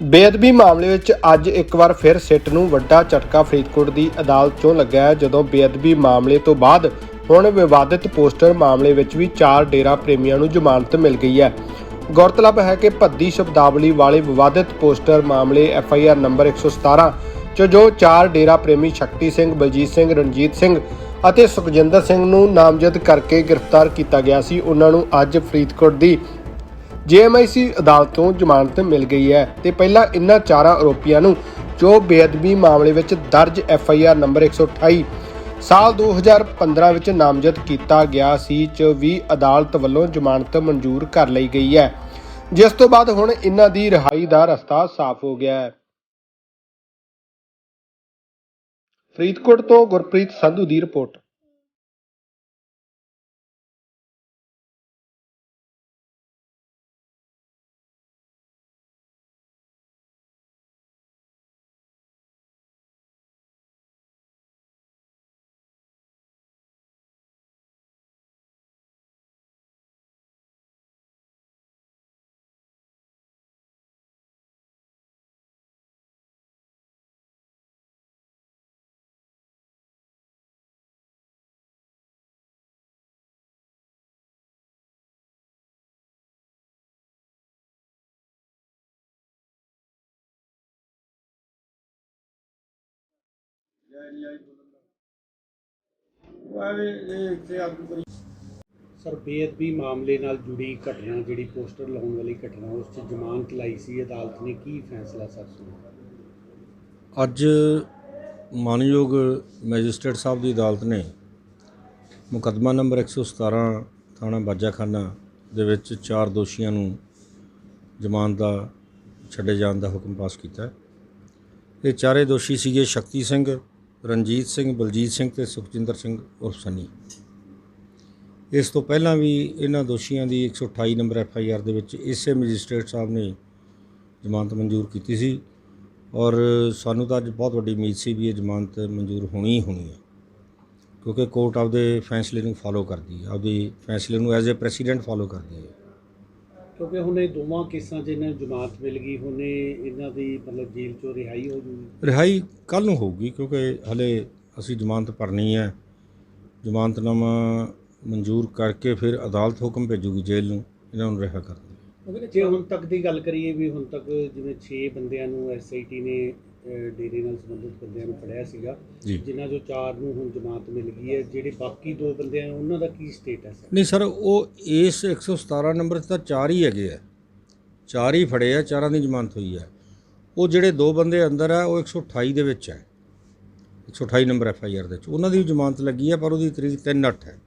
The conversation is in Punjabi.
ਬੇਅਦਬੀ ਮਾਮਲੇ ਵਿੱਚ ਅੱਜ ਇੱਕ ਵਾਰ ਫਿਰ ਸਿੱਟ ਨੂੰ ਵੱਡਾ ਝਟਕਾ ਫਰੀਦਕੋਟ ਦੀ ਅਦਾਲਤ 'ਚੋਂ ਲੱਗਾ ਹੈ, ਜਦੋਂ ਬੇਅਦਬੀ ਮਾਮਲੇ ਤੋਂ ਬਾਅਦ ਹੁਣ ਵਿਵਾਦਿਤ ਪੋਸਟਰ ਮਾਮਲੇ ਵਿੱਚ ਵੀ ਚਾਰ ਡੇਰਾ ਪ੍ਰੇਮੀਆਂ ਨੂੰ ਜ਼ਮਾਨਤ ਮਿਲ ਗਈ ਹੈ। ਗੌਰਤਲਬ ਹੈ ਕਿ ਭੱਦੀ ਸ਼ਬਦਾਵਲੀ ਵਾਲੇ ਵਿਵਾਦਿਤ ਪੋਸਟਰ ਮਾਮਲੇ ਐਫ ਆਈ ਆਰ ਨੰਬਰ 117 ਚ ਜੋ ਚਾਰ ਡੇਰਾ ਪ੍ਰੇਮੀ ਸ਼ਕਤੀ ਸਿੰਘ, ਬਲਜੀਤ ਸਿੰਘ, ਰਣਜੀਤ ਸਿੰਘ ਅਤੇ ਸੁਖਜਿੰਦਰ ਸਿੰਘ ਨੂੰ ਨਾਮਜ਼ਦ ਕਰਕੇ ਗ੍ਰਿਫਤਾਰ ਕੀਤਾ ਗਿਆ ਸੀ, ਉਹਨਾਂ ਨੂੰ ਅੱਜ ਫਰੀਦਕੋਟ ਦੀ ਜੇਐਮਆਈਸੀ ਅਦਾਲਤ ਤੋਂ ਜ਼ਮਾਨਤ ਮਿਲ ਗਈ ਹੈ ਤੇ ਪਹਿਲਾਂ ਇਨ੍ਹਾਂ ਚਾਰਾਂ ਆਰੋਪੀਆਂ ਨੂੰ ਜੋ ਬੇਅਦਬੀ ਮਾਮਲੇ ਵਿੱਚ ਦਰਜ ਐਫਆਈਆਰ ਨੰਬਰ 128 ਸਾਲ 2015 ਵਿੱਚ ਨਾਮਜ਼ਦ ਕੀਤਾ ਗਿਆ ਸੀ ਚ ਵੀ ਅਦਾਲਤ ਵੱਲੋਂ ਜ਼ਮਾਨਤ ਮਨਜ਼ੂਰ ਕਰ ਲਈ ਗਈ ਹੈ। ਜਿਸ ਤੋਂ ਬਾਅਦ ਹੁਣ ਇਨ੍ਹਾਂ ਦੀ ਰਿਹਾਈ ਦਾ ਰਸਤਾ ਸਾਫ਼ ਹੋ ਗਿਆ ਹੈ। ਫਰੀਦਕੋਟ ਤੋਂ ਗੁਰਪ੍ਰੀਤ ਸੰਧੂ ਦੀ ਰਿਪੋਰਟ। ਸਰ, ਬੇਅਦਬੀ ਮਾਮਲੇ ਨਾਲ ਜੁੜੀ ਘਟਨਾ ਜਿਹੜੀ ਪੋਸਟਰ ਲਾਉਣ ਵਾਲੀ ਘਟਨਾ, ਉਸ 'ਚ ਜ਼ਮਾਨਤ ਲਾਈ ਸੀ, ਅਦਾਲਤ ਨੇ ਕੀ ਫੈਸਲਾ ਸਰ ਸੁਣਾਇਆ ਅੱਜ ਮਾਨਯੋਗ ਮੈਜਿਸਟਰੇਟ ਸਾਹਿਬ ਦੀ ਅਦਾਲਤ ਨੇ ਮੁਕੱਦਮਾ ਨੰਬਰ 117 ਥਾਣਾ ਬਾਜਾਖਾਨਾ ਦੇ ਵਿੱਚ ਚਾਰ ਦੋਸ਼ੀਆਂ ਨੂੰ ਜ਼ਮਾਨਤ ਦਾ ਛੱਡੇ ਜਾਣ ਦਾ ਹੁਕਮ ਪਾਸ ਕੀਤਾ। ਇਹ ਚਾਰੇ ਦੋਸ਼ੀ ਸੀਗੇ ਸ਼ਕਤੀ ਸਿੰਘ ਰਣਜੀਤ ਸਿੰਘ, ਬਲਜੀਤ ਸਿੰਘ ਤੇ ਸੁਖਜਿੰਦਰ ਸਿੰਘ ਉਰਫ ਸੰਨੀ। ਇਸ ਤੋਂ ਪਹਿਲਾਂ ਵੀ ਇਹਨਾਂ ਦੋਸ਼ੀਆਂ ਦੀ 128 ਨੰਬਰ ਐਫ ਆਈ ਆਰ ਦੇ ਵਿੱਚ ਇਸੇ ਮੈਜਿਸਟ੍ਰੇਟ ਸਾਹਿਬ ਨੇ ਜ਼ਮਾਨਤ ਮਨਜ਼ੂਰ ਕੀਤੀ ਸੀ ਔਰ ਸਾਨੂੰ ਤਾਂ ਅੱਜ ਬਹੁਤ ਵੱਡੀ ਉਮੀਦ ਸੀ ਵੀ ਇਹ ਜ਼ਮਾਨਤ ਮਨਜ਼ੂਰ ਹੋਣੀ ਹੀ ਹੋਣੀ ਹੈ, ਕਿਉਂਕਿ ਕੋਰਟ ਆਪਦੇ ਫੈਸਲੇ ਨੂੰ ਫਾਲੋ ਕਰਦੀ ਹੈ, ਆਪਦੇ ਫੈਸਲੇ ਨੂੰ ਐਜ਼ ਅ ਪ੍ਰੈਸੀਡੈਂਟ ਫਾਲੋ ਕਰਦੀ ਹੈ। ਕਿਉਂਕਿ ਹੁਣ ਇਹ ਦੋਵਾਂ ਕੇਸਾਂ 'ਚ ਇਹਨਾਂ ਨੂੰ ਜ਼ਮਾਨਤ ਮਿਲ ਗਈ ਹੁਣ ਇਹ ਇਹਨਾਂ ਦੀ ਮਤਲਬ ਜੇਲ੍ਹ 'ਚੋਂ ਰਿਹਾਈ ਹੋ ਜੂਗੀ। ਰਿਹਾਈ ਕੱਲ ਨੂੰ ਹੋਊਗੀ ਕਿਉਂਕਿ ਹਲੇ ਅਸੀਂ ਜ਼ਮਾਨਤ ਭਰਨੀ ਹੈ। ਜ਼ਮਾਨਤਨਾਮਾ ਮਨਜ਼ੂਰ ਕਰਕੇ ਫਿਰ ਅਦਾਲਤ ਹੁਕਮ ਭੇਜੂਗੀ ਜੇਲ੍ਹ ਨੂੰ ਇਹਨਾਂ ਨੂੰ ਰਿਹਾ ਕਰਨ ਲਈ ਜੇ ਹੁਣ ਤੱਕ ਦੀ ਗੱਲ ਕਰੀਏ ਵੀ ਹੁਣ ਤੱਕ ਜਿਵੇਂ 6 ਬੰਦਿਆਂ ਨੂੰ ਐਸਆਈਟੀ ਨੇ ਡੇਰੇ ਨਾਲ ਸੰਬੰਧਿਤ ਬੰਦਿਆਂ ਨੂੰ ਫੜਿਆ ਸੀਗਾ। ਜੀ। ਜਿਨ੍ਹਾਂ ਚੋਂ ਚਾਰ ਨੂੰ ਹੁਣ ਜ਼ਮਾਨਤ ਮਿਲ ਗਈ ਹੈ। ਜਿਹੜੇ ਬਾਕੀ ਦੋ ਬੰਦੇ ਆ ਉਹਨਾਂ ਦਾ ਕੀ ਸਟੇਟਸ ਹੈ ਨਹੀਂ ਸਰ ਉਹ ਇਸ 117 ਨੰਬਰ 'ਤੇ ਤਾਂ ਚਾਰ ਹੀ ਹੈਗੇ ਆ। ਚਾਰ ਹੀ ਫੜੇ ਆ ਚਾਰਾਂ ਦੀ ਜ਼ਮਾਨਤ ਹੋਈ ਹੈ। ਉਹ ਜਿਹੜੇ ਦੋ ਬੰਦੇ ਅੰਦਰ ਆ ਉਹ 128 ਦੇ ਵਿੱਚ ਹੈ। 128 ਨੰਬਰ ਐਫ ਆਈ ਆਰ ਦੇ ਵਿੱਚ। ਉਹਨਾਂ ਦੀ ਵੀ ਜ਼ਮਾਨਤ ਲੱਗੀ ਹੈ ਪਰ ਉਹਦੀ ਤਰੀਕ 3 ਅੱਠ ਹੈ।